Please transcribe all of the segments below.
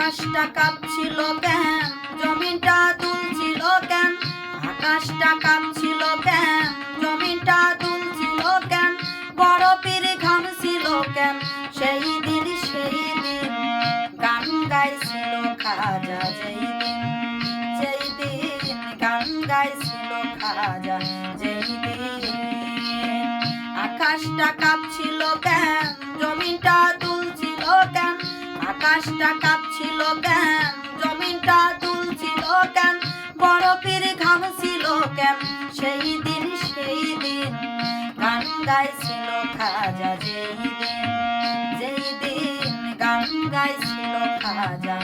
আকাশটা কাঁপছিল কেন? জমিনটা দুলছিল কেন? আকাশটা কাঁপছিল কেন? জমিনটা দুলছিল কেন? বরফের ঘামছিল কেন? সেই দিন সেই দিন গান গাইছিল খাজা, যেই দিন যেই দিন গান গাইছিল খাজা, যেই দিন আকাশটা কাঁপছিল কেন? জমিনটা দুলছিল কেন? আকাশটা কাঁপছিল কেন? জমিনটা দুলছিল কেন? বরফের ঘামছিল কেন? সেই দিন সেই দিন। গান গাইছিল খাজা, যেই দিন যেই দিন। গান গাইছিল খাজা।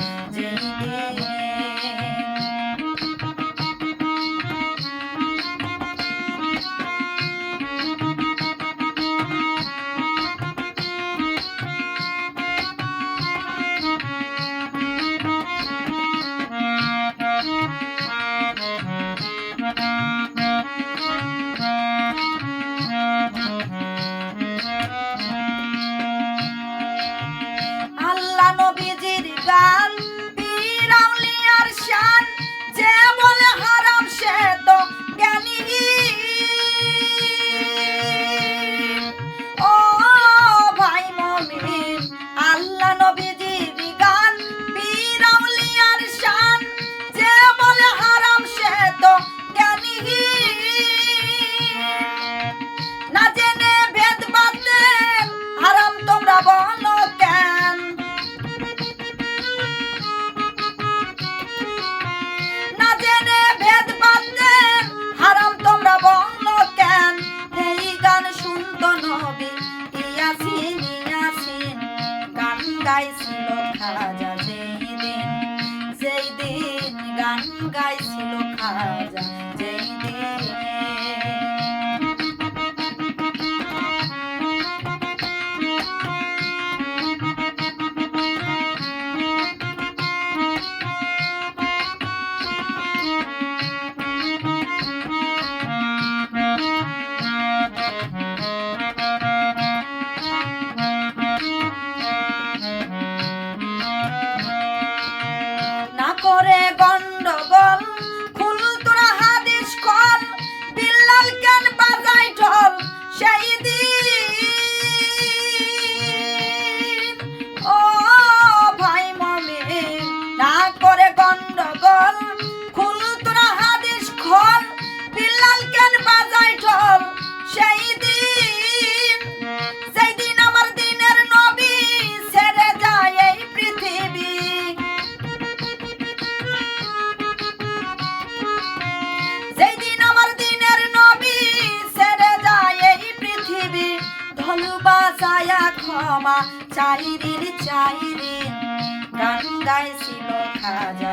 গাইছিল খাজা। গন্ডগোল ফুল তোরা হাদিস খল, বিল্লাল কেন বাজাই ঢোল? সেই দিন সেই দিন আমার দিনের নবী ছেড়ে যায় এই পৃথিবী। যেই দিন আমার দিনের নবী ছেড়ে যায় এই পৃথিবী। ধলু বাজায়া ক্ষমা চাইরির চাইরিন গান গাইছিল খাজা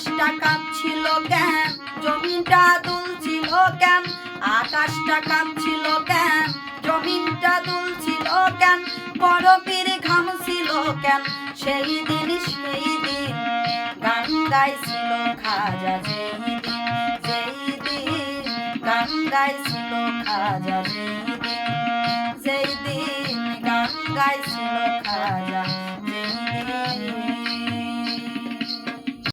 আকাশটা কাঁপছিল কেন? জমিনটা দুলছিল কেন? আকাশটা কাঁপছিল কেন? জমিনটা দুলছিল কেন? বরফের ঘামছিল কেন? সেই দিন সেই দিন গান গাইছিল খাজা যেই দিন যেই গান গাইছিল খাজা যেই দিন যেই দিন গান গাইছিল খাজা